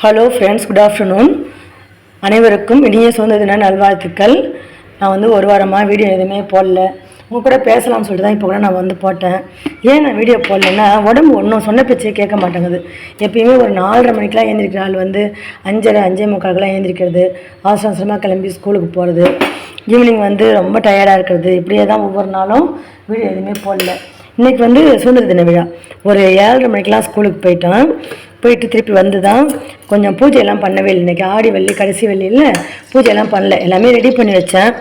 Hello friends good afternoon அனைவருக்கும் இனிய சுதந்திர தின நல்வாழ்த்துக்கள். நான் வந்து ஒரு வாரமாக வீடியோ எதுவுமே போடல. உங்கள் கூட பேசலாம்னு சொல்லிட்டு தான் இப்போ கூட நான் வந்து போட்டேன். ஏன் நான் வீடியோ போடலன்னா உடம்பு ஒன்றும் சொன்ன பேச்சே கேட்க மாட்டேங்குது. எப்பயுமே ஒரு நாலரை மணிக்கெலாம் ஏந்திரிக்கிற ஆள் வந்து அஞ்சரை அஞ்சே முக்காக்கெலாம் ஏந்திரிக்கிறது அவசர அவசரமாக கிளம்பி ஸ்கூலுக்கு போகிறது ஈவினிங் வந்து ரொம்ப டயர்டாக இருக்கிறது. இப்படியே தான் ஒவ்வொரு நாளும் வீடியோ எதுவுமே போடல. இன்னைக்கு வந்து சுதந்திர தின விழா. ஒரு ஏழரை மணிக்கெலாம் ஸ்கூலுக்கு போயிட்டோம். போயிட்டு திருப்பி வந்து தான் கொஞ்சம் பூஜையெல்லாம் பண்ணவே இல்லை. இன்றைக்கி ஆடி வெள்ளி கடைசி வெள்ளியில் பூஜையெல்லாம் பண்ணல. எல்லாமே ரெடி பண்ணி வச்சேன்.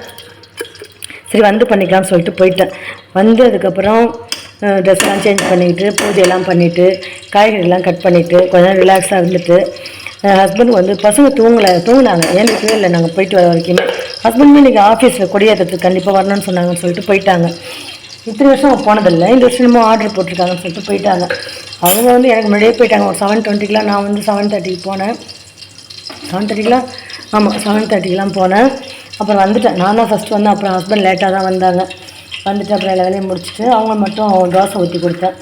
சரி வந்து பண்ணிக்கலாம்னு சொல்லிட்டு போயிட்டேன். வந்து அதுக்கப்புறம் ட்ரெஸ்லாம் சேஞ்ச் பண்ணிவிட்டு பூஜையெல்லாம் பண்ணிவிட்டு காய்கறிலாம் கட் பண்ணிவிட்டு கொஞ்ச நேரம் ரிலாக்ஸாக இருந்துட்டு ஹஸ்பண்ட் வந்து பசங்க தூங்கலை தூங்கினாங்க. ஏந்திரிக்கவே இல்லை. நாங்கள் போயிட்டு வர வரைக்குமே. ஹஸ்பண்டுமே இன்றைக்கி ஆஃபீஸில் கொடியேற்றத்துக்கு கண்டிப்பாக வரணும்னு சொன்னாங்கன்னு சொல்லிட்டு போயிட்டாங்க. இத்தனை வருஷம் அவங்க போனதில்லை. இந்த வருஷம் என்னமோ ஆர்டர் போட்டிருக்காங்கன்னு சொல்லிட்டு போயிட்டாங்க. அவங்க வந்து எனக்கு முன்னாடியே போயிட்டாங்க. ஒரு செவன் டுவெண்ட்டிக்கெலாம் நான் வந்து செவன் தேர்ட்டிக்கு போனேன். செவன் தேர்ட்டிக்கெலாம் ஆமாம் செவன் தேர்ட்டிக்கெலாம் போனேன். அப்புறம் வந்துட்டேன். நான் தான் ஃபஸ்ட்டு வந்தேன். அப்புறம் ஹஸ்பண்ட் லேட்டாக தான் வந்தாங்க. வந்துட்டு அப்புறம் எல்லா வேலையும் முடிச்சுட்டு அவங்க மட்டும் தோசை ஊற்றி கொடுத்தேன்.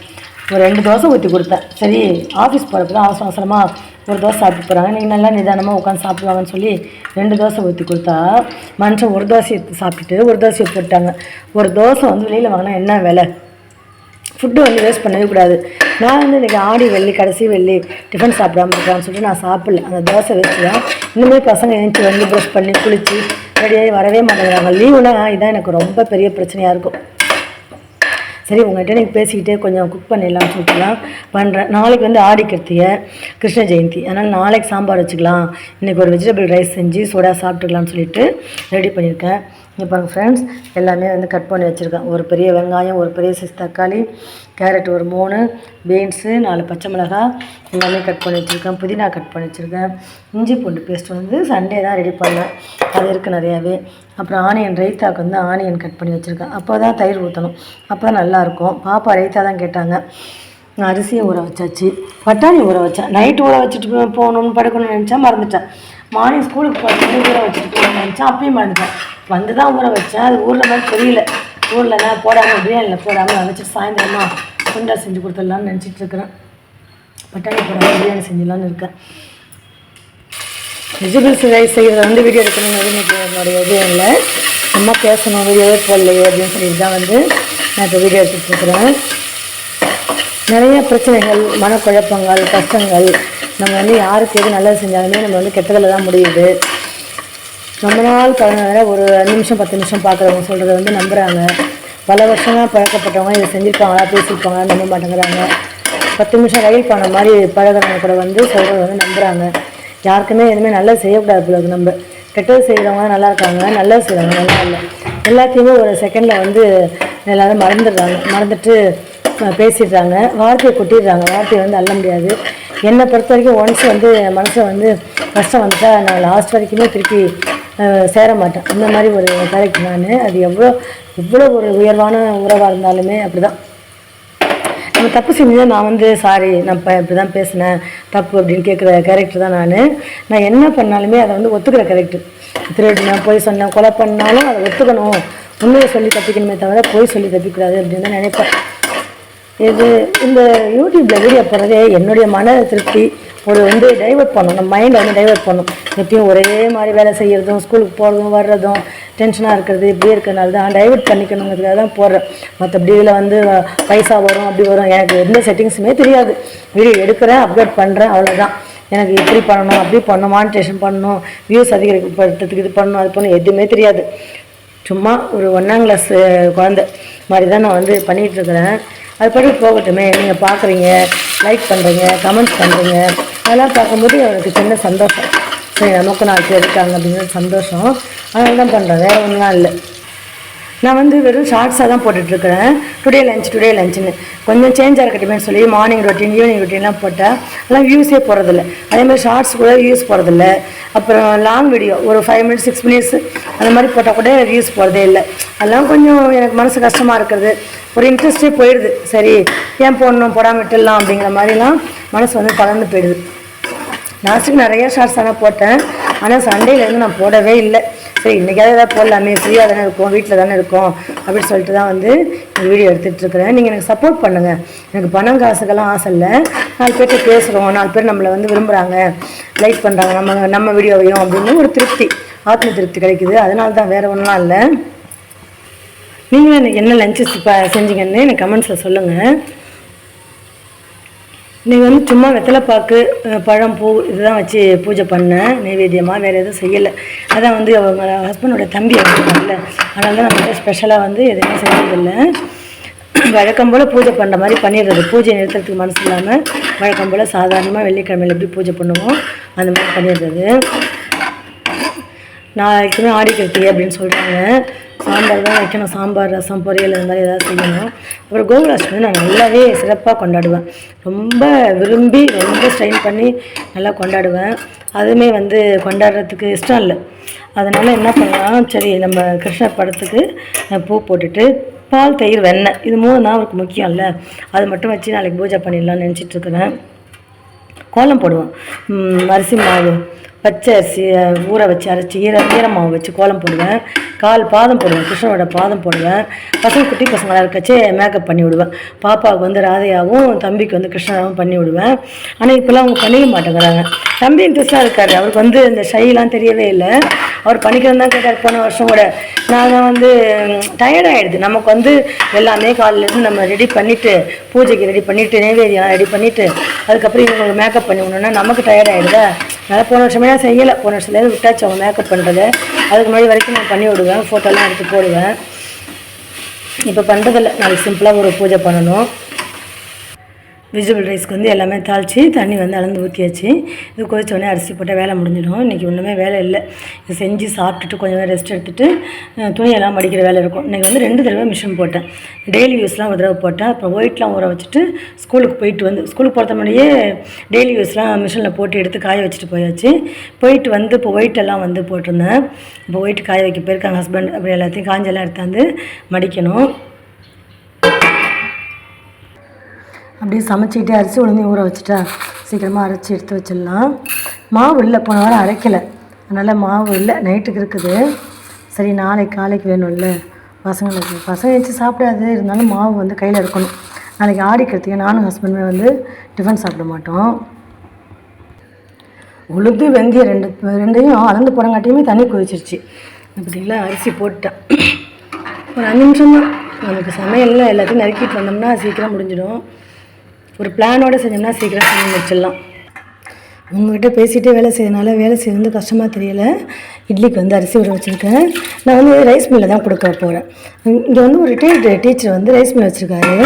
ஒரு ரெண்டு தோசை ஊற்றி கொடுத்தேன். சரி ஆஃபீஸ் போகிறப்ப தான் அவசர அவசரமாக ஒரு தோசை சாப்பிட்டு போகிறாங்க நீங்கள் நல்லா நிதானமாக உட்காந்து சாப்பிடுவாங்கன்னு சொல்லி ரெண்டு தோசை ஊற்றி கொடுத்தா மனுஷன் ஒரு தோசை எடுத்து சாப்பிட்டுட்டு ஒரு தோசையை போட்டாங்க. ஒரு தோசை வந்து வெளியில் வாங்கினா என்ன விலை? ஃபுட்டு வந்து வேஸ்ட் பண்ணவே கூடாது. நான் வந்து இன்றைக்கி ஆடி வெள்ளி கடைசி வெள்ளி டிஃபன் சாப்பிடாம இருக்கான்னு சொல்லிட்டு நான் சாப்பிடல. அந்த தோசை வச்சு தான் இனிமேல் பசங்க எழுந்துச்சி வந்து ப்ரஷ் பண்ணி குளித்து ரெடியாகி வரவே மாட்டேங்கிறாங்க. லீவுனா இதான் எனக்கு ரொம்ப பெரிய பிரச்சனையாக இருக்கும். சரி உங்கள்கிட்ட நீங்கள் பேசிக்கிட்டே கொஞ்சம் குக் பண்ணிடலாம்னு சொல்லிட்டுலாம் பண்ணுறேன் நாளைக்கு வந்து ஆடி கிருத்திய கிருஷ்ண ஜெயந்தி. அதனால் நாளைக்கு சாம்பார் வச்சுக்கலாம். இன்றைக்கி ஒரு வெஜிடபிள் ரைஸ் செஞ்சு சோடா சாப்பிட்டுக்கலாம்னு சொல்லிட்டு ரெடி பண்ணியிருக்கேன். இங்கே பாருங்கள் ஃப்ரெண்ட்ஸ் எல்லாமே வந்து கட் பண்ணி வச்சுருக்கேன். ஒரு பெரிய வெங்காயம் ஒரு பெரிய சைஸ் தக்காளி கேரட் ஒரு மூணு பீன்ஸு நாலு பச்சை மிளகாய் எல்லாமே கட் பண்ணி வச்சுருக்கேன். புதினா கட் பண்ணி வச்சுருக்கேன். இஞ்சி பூண்டு பேஸ்ட் வந்து சண்டே தான் ரெடி பண்ணேன். அது இருக்குது நிறையாவே. அப்புறம் ஆனியன் ரைத்தாக்கு வந்து ஆனியன் கட் பண்ணி வச்சுருக்கேன். அப்போ தான் தயிர் ஊற்றணும் அப்போ தான் நல்லாயிருக்கும் பாப்பா ரைத்தா தான் கேட்டாங்க. நான் அரிசியை ஊற வச்சாச்சு. பட்டாணி ஊற வச்சேன். நைட்டு ஊற வச்சுட்டு போகணும்னு படுக்கணும்னு நினச்சா மறந்துட்டேன். மார்னிங் ஸ்கூலுக்கு போகிறது ஊற வச்சுட்டு போகணும்னு அப்பயும் மறந்துட்டேன். வந்து தான் ஊற வச்சேன். அது ஊரில் மாதிரி தெரியல. ஊரில் நான் போடாமல் பிரியாணியில் போடாமல் அதை வச்சுட்டு சாயந்தரமா குண்டா செஞ்சு கொடுத்துடலாம்னு நினச்சிட்டு இருக்கிறேன். பட்டாணி போடாமல் பிரியாணி செஞ்சிடலான்னு இருக்கேன். வெஜிடபிள்ஸ் ரைஸ் செய்கிறத வந்து வீடியோ எடுக்கணும்னு எதுவும் என்னுடைய இதுவும் இல்லை. அம்மா பேசணும். வீடியோவே போடலையே அப்படின்னு சொல்லிட்டு தான் வந்து நான் இப்போ வீடியோ எடுத்துகிட்டுருக்குறேன் நிறைய பிரச்சனைகள் மனக்குழப்பங்கள் கஷ்டங்கள். நம்ம வந்து யாருக்கு எது நல்லது செஞ்சாலுமே நம்ம வந்து கெட்டதில் தான் முடியுது. ரொம்ப நாள் பழகினவரை ஒரு அஞ்சு நிமிஷம் பத்து நிமிஷம் பார்க்குறவங்க சொல்கிறத வந்து நம்புகிறாங்க பல வருஷமாக பழக்கப்பட்டவங்க இதை செஞ்சுருக்காங்களா பேசியிருப்பாங்க நம்ப மாட்டேங்கிறாங்க. பத்து நிமிஷம் ரயில் போன மாதிரி பழகிறவங்க கூட வந்து சொல்கிறத வந்து நம்புகிறாங்க யாருக்குமே எதுவுமே நல்லா செய்யக்கூடாது போல நம்ம. கெட்டது செய்கிறவங்க நல்லா இருக்காங்க நல்லா செய்கிறவங்க நல்லா இல்லை. எல்லாத்தையுமே ஒரு செகண்டில் வந்து எல்லோரும் மறந்துடுறாங்க. மறந்துட்டு பேசிடுறாங்க. வார்த்தையை கொட்டிடுறாங்க. வார்த்தையை வந்து அள்ள முடியாது. என்னை பொறுத்த வரைக்கும் ஒன்ஸ் வந்து மனசை மனசில் வந்து கஷ்டம் வந்துட்டால் நான் லாஸ்ட் வரைக்குமே திருப்பி சேர மாட்டேன் அந்த மாதிரி ஒரு கேரக்டர் நான். அது எவ்வளோ எவ்வளோ ஒரு உயர்வான உறவாக இருந்தாலுமே அப்படிதான். நம்ம தப்பு செஞ்சா நான் வந்து சாரி நான் இப்போ இப்படி தான் பேசினேன். தப்பு அப்படின்னு கேட்குற கேரக்டர் தான் நான். நான் என்ன பண்ணாலுமே அதை வந்து ஒத்துக்கிற கேரக்டர் திருடினேன் போய் சொன்னேன் கொலை பண்ணாலும் அதை ஒத்துக்கணும். உண்மையை சொல்லி தப்பிக்கணுமே தவிர போய் சொல்லி தப்பிக்கூடாது அப்படின்னு தான் நினைப்பேன். இது இந்த யூடியூப்பில் வீடியோ போடுறதே என்னுடைய மன திருப்தி. ஒரு வந்து டைவர்ட் பண்ணும் நம்ம மைண்டை வந்து டைவர்ட் பண்ணும் எப்பயும் ஒரே மாதிரி வேலை செய்கிறதும் ஸ்கூலுக்கு போகிறதும் வர்றதும் டென்ஷனாக இருக்கிறது இப்படியே இருக்கிறனால தான் டைவர்ட் பண்ணிக்கணுங்கிறதுக்காக தான் போடுறேன். மற்றபடி இதில் வந்து பைசா வரும் அப்படி வரும். எனக்கு எந்த செட்டிங்ஸுமே தெரியாது. வீடியோ எடுக்கிறேன் அப்லோட் பண்ணுறேன் அவ்வளோதான் எனக்கு இப்படி பண்ணணும் அப்படி பண்ணணும் மானிட்டேஷன் பண்ணணும். வியூஸ் அதிகரிக்கப்படுறதுக்கு இது பண்ணணும் அது பண்ணணும் எதுவுமே தெரியாது. சும்மா ஒரு ஒன்றாம் கிளாஸ் குழந்தை மாதிரி தான் நான் வந்து பண்ணிகிட்ருக்கிறேன் அதுபடி அது போகட்டுமே. நீங்கள் பார்க்குறீங்க லைக் பண்ணுறீங்க கமெண்ட்ஸ் பண்ணுறீங்க அதெல்லாம் பார்க்கும்போது அவனுக்கு சின்ன சந்தோஷம். சரி நமக்கு நாலு பேர் இருக்காங்க சந்தோஷம். அதனால தான் பண்ணுறேன் வேறு ஒன்றுலாம் இல்லை. நான் வந்து வெறும் ஷார்ட்ஸாக தான் போட்டுட்ருக்கிறேன். டுடே லஞ்ச் டுடே லஞ்சுன்னு கொஞ்சம் சேஞ்சாக இருக்கட்டுமே சொல்லி மார்னிங் ரொட்டீன் ஈவினிங் ரொட்டீன்லாம் போட்டேன் அதெல்லாம் வியூஸே போகிறதில்ல அதேமாதிரி ஷார்ட்ஸ் கூட வியூஸ் போகிறதில்ல அப்புறம் லாங் வீடியோ ஒரு ஃபைவ் மினிட்ஸ் சிக்ஸ் மினிட்ஸ் அந்த மாதிரி போட்டால் கூட வியூஸ் போகிறதே இல்லை. அதெல்லாம் கொஞ்சம் எனக்கு மனசு கஷ்டமாக இருக்கிறது. ஒரு இன்ட்ரெஸ்டே போயிடுது. சரி ஏன் போடணும்? போடாமல் விட்டுடலாம் அப்படிங்கிற மாதிரிலாம் மனசு வந்து தளர்ந்து போயிடுது. லாஸ்ட்டுக்கு நிறையா ஷார்ட்ஸ் ஆனால் போட்டேன். ஆனால் சண்டேலேருந்து நான் போடவே இல்லை. சரி இன்றைக்காவது ஏதாவது போடலாமே ஃப்ரீயாக தானே இருக்கும் வீட்டில் தானே இருக்கும் அப்படின்னு சொல்லிட்டு தான் வந்து இந்த வீடியோ எடுத்துகிட்ருக்குறேன் நீங்கள் எனக்கு சப்போர்ட் பண்ணுங்கள் எனக்கு பணம் காசுக்கெல்லாம் ஆசை இல்லை. நாலு பேர்கிட்ட பேசுகிறோம் நாலு பேர் நம்மளை வந்து விரும்புகிறாங்க லைக் பண்ணுறாங்க நம்ம நம்ம வீடியோவையும் அப்படின்னு ஒரு திருப்தி ஆத்ம திருப்தி கிடைக்குது. அதனால தான் வேறு ஒன்றும் இல்லை. நீங்களும் எனக்கு என்ன லஞ்சு செஞ்சீங்கன்னு எனக்கு கமெண்ட்ஸில் சொல்லுங்கள் இன்றைக்கி வந்து சும்மா வெத்தலைப்பாக்கு பழம் பூ இதுதான் வச்சு பூஜை பண்ணேன். நைவேத்தியமாக வேறு எதுவும் செய்யலை. அதான் வந்து அவங்க ஹஸ்பண்டோட தம்பி வந்துருக்காங்கல்ல அதனால தான் நம்ம ஸ்பெஷலாக வந்து எதுவுமே செஞ்சதில்லை வழக்கம் போல் பூஜை பண்ணுற மாதிரி பண்ணிடுறது. பூஜை நிறுத்துறதுக்கு மனசு இல்லாமல் வழக்கம் போல் சாதாரணமாக வெள்ளிக்கிழமையில் எப்படி பூஜை பண்ணுவோம் அந்த மாதிரி பண்ணிடுறது. நாளைக்குமே ஆடி கிருத்திகை அப்படின்னு சொல்கிறாங்க சாம்பார் தான் வைக்கணும். சாம்பார் ரசம் பொரியல் இந்த மாதிரி ஏதாவது செய்யணும். அப்புறம் கோகுலாஷ்டமி நான் நல்லாவே சிறப்பாக கொண்டாடுவேன். ரொம்ப விரும்பி ரொம்ப ஸ்ட்ரெயின் பண்ணி நல்லா கொண்டாடுவேன். அதுவுமே வந்து கொண்டாடுறதுக்கு இஷ்டம் இல்லை. அதனால் என்ன பண்ணலாம்? சரி நம்ம கிருஷ்ணர் படத்துக்கு பூ போட்டுட்டு பால் தயிர் வெண்ணெய் இது மூணு தான் அவருக்கு முக்கியம் இல்லை. அது மட்டும் வச்சு நாளைக்கு பூஜை பண்ணிடலாம்னு நினச்சிட்ருக்குறேன் கோலம் போடுவோம். அரிசி மாவு பச்சை அரிசி ஊற வச்சு அரைச்சி ஈர ஈர மாவு வச்சு கோலம் போடுவேன். கால் பாதம் போடுவேன் கிருஷ்ணனோட பாதம் போடுவேன். பசங்க குட்டி பசங்களாக இருக்கச்சே மேக்கப் பண்ணி விடுவேன். பாப்பாவுக்கு வந்து ராதையாவும் தம்பிக்கு வந்து கிருஷ்ணராவும் பண்ணி விடுவேன். ஆனால் இப்போல்லாம் அவங்க பண்ணிக்க மாட்டேங்கிறாங்க. தம்பி இன்ட்ரெஸ்டாக இருக்காரு. அவருக்கு வந்து இந்த ஷைலாம் தெரியவே இல்லை. அவர் பண்ணிக்கிறேன் தான் கேட்டார். போன வருஷம் கூட. நாங்கள் வந்து டயர்ட் ஆகிடுது நமக்கு வந்து எல்லாமே காலையிலேருந்து நம்ம ரெடி பண்ணிவிட்டு பூஜைக்கு ரெடி பண்ணிவிட்டு நெய்வேதியெல்லாம் ரெடி பண்ணிவிட்டு அதுக்கப்புறம் இவங்களுக்கு மேக்கப் பண்ணி விடணுன்னா நமக்கு டயர்டாகிடுதா அதனால் போன வருஷமே நான் செய்யலை. போன வருஷத்துலேருந்து விட்டாச்சு அவங்க மேக்கப் பண்ணுறது அதுக்கு முன்னாடி வரைக்கும் நான் பண்ணி விடுவேன் ஃபோட்டோலாம் எடுத்து போடுவேன். இப்போ பண்ணுறதில்ல நாளைக்கு சிம்பிளாக ஒரு பூஜை பண்ணணும். வெஜிடபிள் ரைஸ்க்கு வந்து எல்லாமே தாளித்து தண்ணி வந்து அளந்து ஊற்றியாச்சு இது கொதிச்ச அரிசி போட்டால் வேலை முடிஞ்சிடும். இன்றைக்கி ஒன்றுமே வேலை இல்லை. இது செஞ்சு சாப்பிட்டுட்டு கொஞ்சம் நேரம் ரெஸ்ட் எடுத்துட்டு துணியெல்லாம் மடிக்கிற வேலை இருக்கும். இன்றைக்கி வந்து ரெண்டு தடவை மிஷின் போட்டேன். டெய்லி யூஸ்லாம் ஒரு தடவை போட்டேன். அப்புறம் ஒயிட்லாம் ஊற வச்சுட்டு ஸ்கூலுக்கு போயிட்டு வந்து ஸ்கூலுக்கு போகிறத முன்னாடியே டெய்லி யூஸ்லாம் மிஷினில் போட்டு எடுத்து காய வச்சுட்டு போயாச்சு. போயிட்டு வந்து இப்போ ஒயிட் எல்லாம் வந்து போட்டிருந்தேன். இப்போ ஒயிட் காய வைக்க போயிருக்காங்க ஹஸ்பண்ட் அப்படி எல்லாத்தையும் காஞ்செல்லாம் எடுத்தாந்து மடிக்கணும். அப்படியே சமைச்சிக்கிட்டே அரிசி உளுந்து ஊற வச்சுட்டா சீக்கிரமாக அரைச்சி எடுத்து வச்சிடலாம். மாவு இல்லை போன வாரம் அரைக்கலை. அதனால் மாவு இல்லை நைட்டுக்கு இருக்குது. சரி நாளைக்கு காலைக்கு வேணும்ல. பசங்களுக்கு பசங்க வச்சு சாப்பிடாது இருந்தாலும் மாவு வந்து கையில் இருக்கணும் நாளைக்கு ஆடிக்கிறதுக்கு நானும் ஹஸ்பண்டுமே வந்து டிஃபன் சாப்பிட மாட்டோம். உளுந்து வெந்தயம் ரெண்டு ரெண்டையும் அளந்து போடங்காட்டியுமே தண்ணி கொதிச்சிருச்சு. பார்த்தீங்களா அரிசி போட்டுட்டேன். ஒரு அஞ்சு நிமிஷம் தான் நமக்கு சமையலில் எல்லாத்தையும் நறுக்கிட்டு வந்தோம்னா சீக்கிரம் முடிஞ்சிடும். ஒரு பிளானோடு செஞ்சோம்னா சீக்கிரம் செஞ்சு முடிச்சிடலாம். உங்கள்கிட்ட பேசிகிட்டே வேலை செய்யறதுனால வேலை செய்ய வந்து கஷ்டமாக தெரியல. இட்லிக்கு வந்து அரிசி ஊற வச்சுருக்கேன். நான் வந்து ரைஸ் மில்லில் தான் கொடுக்க போகிறேன் இங்கே வந்து ஒரு டீச்சர் டீச்சர் வந்து ரைஸ் மில் வச்சுருக்காரு.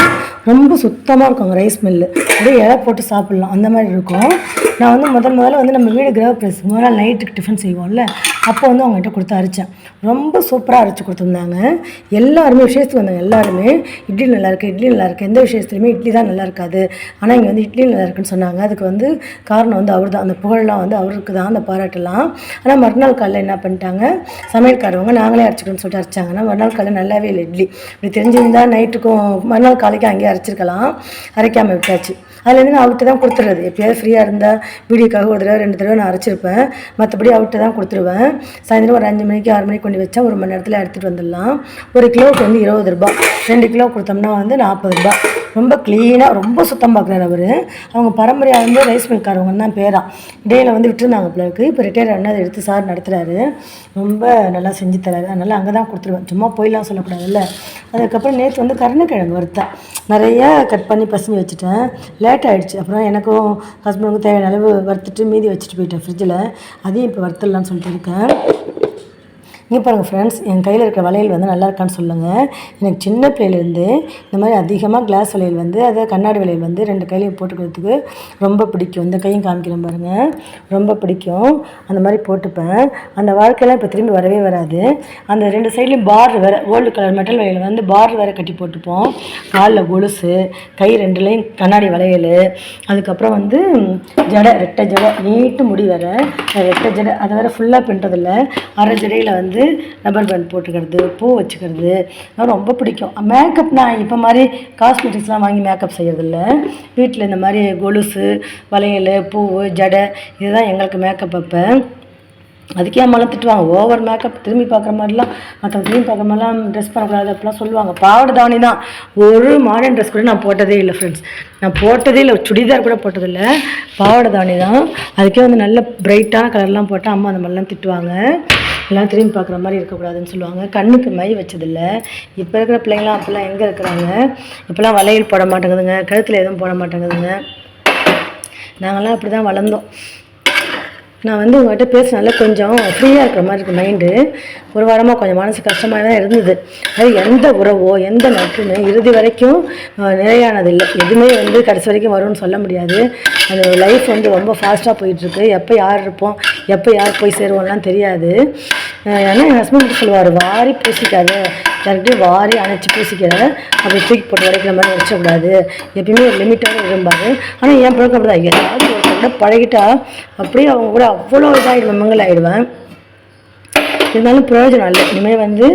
ரொம்ப சுத்தமாக இருக்கும் அங்கே ரைஸ் மில்லு அப்படியே இலை போட்டு சாப்பிட்லாம். அந்த மாதிரி இருக்கும். நான் வந்து முதல் முதல்ல வந்து நம்ம வீடு கிரக பிரஸ் முதல்ல நைட்டுக்கு டிஃபன் செய்வோம்ல. அப்போ வந்து அவங்ககிட்ட கொடுத்து அரைச்சேன். ரொம்ப சூப்பராக அரைச்சி கொடுத்துருந்தாங்க. எல்லாருமே விசேஷத்துக்கு வந்தாங்க. எல்லாருமே இட்லி நல்லா இருக்கு இட்லி நல்லா இருக்கு. எந்த விஷயத்துலையுமே இட்லி தான் நல்லா இருக்காது. ஆனால் இங்கே வந்து இட்லி நல்லா இருக்குன்னு சொன்னாங்க. அதுக்கு வந்து காரணம் வந்து அவர் தான் அந்த புகழெலாம் வந்து அவருக்கு தான். அந்த பாராட்டெல்லாம். ஆனால் மறுநாள் காலையில் என்ன பண்ணிட்டாங்க? சமையல்காரவங்க நாங்களே அரைச்சிக்கணும்னு சொல்லிட்டு அரைச்சாங்க. ஆனால் மறுநாள் காலையில் நல்லாவே இல்லை இட்லி. இப்படி தெரிஞ்சிருந்தால் நைட்டுக்கும் மறுநாள் காலைக்கு அங்கேயே அரைச்சிருக்கலாம். அரைக்காமல் விட்டாச்சு. அதுலேருந்து நான் அவர்கிட்ட தான் கொடுத்துறது. எப்பயாவது ஃப்ரீயாக இருந்தால் வீடியோக்காக ஒரு தடவை ரெண்டு தடவை நான் அரைச்சிருப்பேன். மற்றபடி அவர்கிட்ட தான் கொடுத்துருவேன். சாயந்தரம் ஒரு அஞ்சு மணிக்கு ஆறு மணிக்கு கொண்டு வச்சா ஒரு மணி நேரத்தில் எடுத்துகிட்டு வந்துடலாம். ஒரு கிலோவுக்கு வந்து இருபது ரூபா ரெண்டு கிலோ கொடுத்தோம்னா வந்து நாற்பது ரூபா ரொம்ப க்ளீனாக ரொம்ப சுத்தம் பார்க்குறாரு அவர். அவங்க பரம்பரையாக வந்து ரைஸ் மில்காரவங்கன்னு தான் பேரா. இடையில வந்து விட்டுருந்தாங்க பிள்ளைக்கு இப்போ ரிட்டையர் அண்ணன் அதை எடுத்து சார் நடத்துகிறாரு ரொம்ப நல்லா செஞ்சு தராரு. அதனால் அங்கே தான் கொடுத்துருவேன். சும்மா போயிலாம் சொல்லக்கூடாதுல்ல. அதுக்கப்புறம் நேற்று வந்து கருணக்கிழங்கு வறுத்தேன். நிறையா கட் பண்ணி பசங்க வச்சுட்டேன். லேட் ஆகிடுச்சு அப்புறம் எனக்கும் ஹஸ்பண்டுக்கும் தேவையான அளவு வறுத்துட்டு மீதி வச்சுட்டு போயிட்டேன் ஃப்ரிட்ஜில் அதையும் இப்போ வறுத்துடலான்னு சொல்லிட்டு இருக்கேன். இங்கே பாருங்கள் ஃப்ரெண்ட்ஸ் என் கையில் இருக்கிற வளையல் வந்து நல்லா இருக்கான்னு சொல்லுங்கள் எனக்கு சின்ன பிள்ளையிலேருந்து இந்த மாதிரி அதிகமாக கிளாஸ் வளையல் வந்து அதை கண்ணாடி வளையல் வந்து ரெண்டு கையிலையும் போட்டுக்கிறதுக்கு ரொம்ப பிடிக்கும். இந்த கையும் காமிக்கிறேன் பாருங்கள் ரொம்ப பிடிக்கும். அந்த மாதிரி போட்டுப்பேன். அந்த வாழ்க்கையெல்லாம் இப்போ திரும்பி வரவே வராது. அந்த ரெண்டு சைட்லேயும் பார் வேறு கோல்டு கலர் மெட்டல் வளையல் வந்து பார் வேறு கட்டி போட்டுப்போம். காலில் கொலுசு கை ரெண்டுலேயும் கண்ணாடி வளையல் அதுக்கப்புறம் வந்து ஜடை ரெட்டை ஜடை நீட்டு முடி வேறு. ரெட்டை ஜடை அதை வேறு ஃபுல்லாக பின்னுறதில்ல. அரை ஜடையில் வந்து ரப்பர் பேண்ட் போட்டுக்கிறது பூ வச்சுக்கிறது அதெல்லாம் ரொம்ப பிடிக்கும். மேக்கப் நான் இப்போ மாதிரி காஸ்மெட்டிக்ஸ்லாம் வாங்கி மேக்கப் செய்யறதில்ல. வீட்டில் இந்த மாதிரி கொலுசு வளையல் பூ ஜடை இதுதான் எங்களுக்கு மேக்கப் அப்போ. அதுக்கே அம்மாலாம் திட்டுவாங்க ஓவர் மேக்கப் திரும்பி பார்க்குற மாதிரிலாம் மற்றவங்க திரும்பி பார்க்குற மாதிரிலாம் ட்ரெஸ் பண்ணக்கூடாது அப்படிலாம் சொல்லுவாங்க. பாவாடை தாவணி தான். ஒரு மாடர்ன் ட்ரெஸ் கூட நான் போட்டதே இல்லை ஃப்ரெண்ட்ஸ் நான் போட்டதே இல்லை சுடிதார் கூட போட்டதில்லை பாவாடை தாவணி தான். அதுக்கே வந்து நல்ல பிரைட்டான கலர்லாம் போட்டால் அம்மா அந்த மாதிரிலாம் திட்டுவாங்க. எல்லாம் திரும்பி பார்க்குற மாதிரி இருக்கக்கூடாதுன்னு சொல்லுவாங்க. கண்ணுக்கு மை வச்சதில்லை. இப்போ இருக்கிற பிள்ளைங்களாம் அப்போல்லாம் எங்கே இருக்கிறாங்க? இப்போல்லாம் வளையல் போட மாட்டேங்குதுங்க. கழுத்தில் எதுவும் போட மாட்டேங்குதுங்க. நாங்கள்லாம் அப்படி தான் வளர்ந்தோம். நான் வந்து உங்கள்கிட்ட பேசினால கொஞ்சம் ஃப்ரீயாக இருக்கிற மாதிரி இருக்குது மைண்டு ஒரு வாரமாக கொஞ்சம் மனசு கஷ்டமாக தான் இருந்தது. அது எந்த உறவோ எந்த நட்புமே இறுதி வரைக்கும் அஹ், நிலையானதில்லை. எதுவுமே வந்து கடைசி வரைக்கும் வரும்னு சொல்ல முடியாது. அந்த லைஃப் வந்து ரொம்ப ஃபாஸ்ட்டாக போயிட்டுருக்கு. எப்போ யார் இருப்போம்? எப்போ யார் போய் சேருவோம்லாம் தெரியாது. ஏன்னா என் ஹஸ்பண்ட் சொல்லுவார் வாரி பூசிக்காத. யார்கிட்டயும் வாரி அணைச்சி பூசிக்காத. அப்படி தூக்கி போட்டு உடைக்கிற மாதிரி வச்சக்கூடாது எப்பயுமே ஒரு லிமிட்டோட இருப்பார் ஆனால் என் பழக்கம் அப்படி தான் ஏதாவது ஒருத்தர் கூட பழகிட்டா அப்படியே அவங்க கூட அவ்வளோ இதாகிடுவேன் மங்கல் ஆகிடுவேன் இருந்தாலும் பிரயோஜனம் இல்லை. இனிமேல் வந்து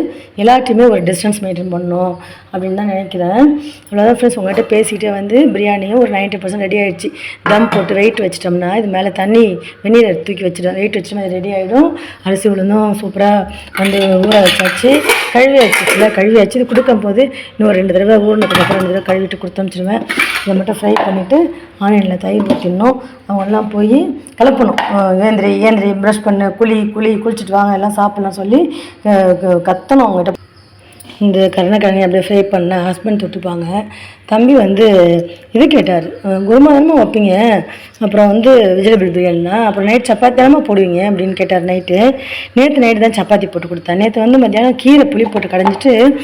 எல்லாத்தையுமே ஒரு டிஸ்டன்ஸ் மெயின்டைன் பண்ணணும் அப்படின்னு தான் நினைக்கிறேன். அவ்வளோதான் ஃப்ரெண்ட்ஸ் உங்கள்கிட்ட பேசிகிட்டே வந்து பிரியாணியும் ஒரு 90% பர்சன்ட் ரெடி ஆகிடுச்சு தம் போட்டு வெயிட் வச்சிட்டோம்னா இது மேலே தண்ணி வெந்நீரை தூக்கி வச்சிடும். வெயிட் வச்சோம்னா அது ரெடி ஆகிடும் அரிசி உளுந்தும் சூப்பராக வந்து ஊற வச்சாச்சு. கழுவி ஆச்சுல கழுவி ஆச்சு. இது கொடுக்கும் போது இன்னும் ரெண்டு தடவை ஊறினதுக்கப்புறம் ரெண்டு தடவை கழுவிட்டு கொடுத்து அனுப்பிச்சிடுவேன் இதை மட்டும் ஃப்ரை பண்ணிவிட்டு ஆனியனில் தயிர் ஊற்றிடணும் அவங்கெல்லாம் போய் கலப்பணும். ஏந்திரி ஏந்திரி ப்ரஷ் பண்ணு குழி குழி குளிச்சுட்டு வாங்க எல்லாம் சாப்பிட்லாம். சொல்லி க- கத்தணும் அவங்ககிட்ட. இந்த கருணக்கிழங்கு அப்படியே ஃப்ரை பண்ண ஹஸ்பண்ட் தொட்டுப்பாங்க. தம்பி வந்து இது கேட்டார் குருமா தானே வைப்பீங்க? அப்புறம் வந்து வெஜிடபிள் பிரியாணினா அப்புறம் நைட் சப்பாத்தி தானே போடுவீங்க? அப்படின்னு கேட்டார் நைட்டு நேற்று நைட்டு தான் சப்பாத்தி போட்டு கொடுத்தேன். நேற்று வந்து மத்தியானம் கீரை புளி போட்டு கடைஞ்சிட்டு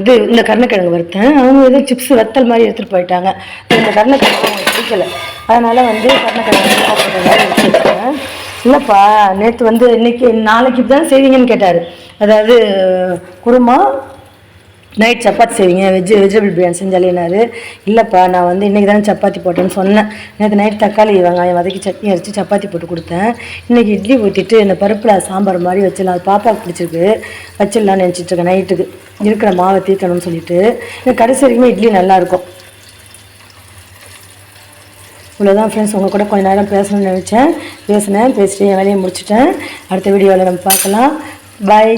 இது இந்த கருணக்கிழங்கு வறுத்தேன். அவங்க ஏதோ சிப்ஸ் வத்தல் மாதிரி எடுத்துகிட்டு போயிட்டாங்க. இந்த கருணக்கிழங்கு அவங்களுக்கு பிடிக்கல. அதனால் வந்து கருணக்கிழங்கு சாப்பிட்ற மாதிரி இல்லைப்பா நேற்று வந்து இன்னைக்கு நாளைக்கு தான் செய்வீங்கன்னு கேட்டார். அதாவது குருமா நைட் சப்பாத்தி செய்வீங்க வெஜ் வெஜிடபிள் பிரியாணி செஞ்சாலேனாரு இல்லைப்பா நான் வந்து இன்றைக்கி தானே சப்பாத்தி போட்டேன்னு சொன்னேன். நேற்று நைட் தக்காளி வெங்காயம் வதக்கி சட்னி அரைச்சி சப்பாத்தி போட்டு கொடுத்தேன். இன்றைக்கி இட்லி ஊற்றிட்டு இந்த பருப்பில் சாம்பார் மாதிரி வச்சிடலாம். அது பாப்பாவுக்கு பிடிச்சிருக்கு. வச்சிடலாம்னு நினச்சிட்டு இருக்கேன் நைட்டுக்கு இருக்கிற மாவை தீர்க்கணும்னு சொல்லிட்டு. இந்த கடைசி வரைக்குமே இட்லி நல்லாயிருக்கும் இவ்வளோதான் ஃப்ரெண்ட்ஸ் உங்கள் கூட கொஞ்ச நேரம் பேசணும்னு நினச்சேன். பேசினேன் பேசிட்டு என் வேலையை முடிச்சுட்டேன். அடுத்த வீடியோவில் நம்ம பார்க்கலாம். பாய்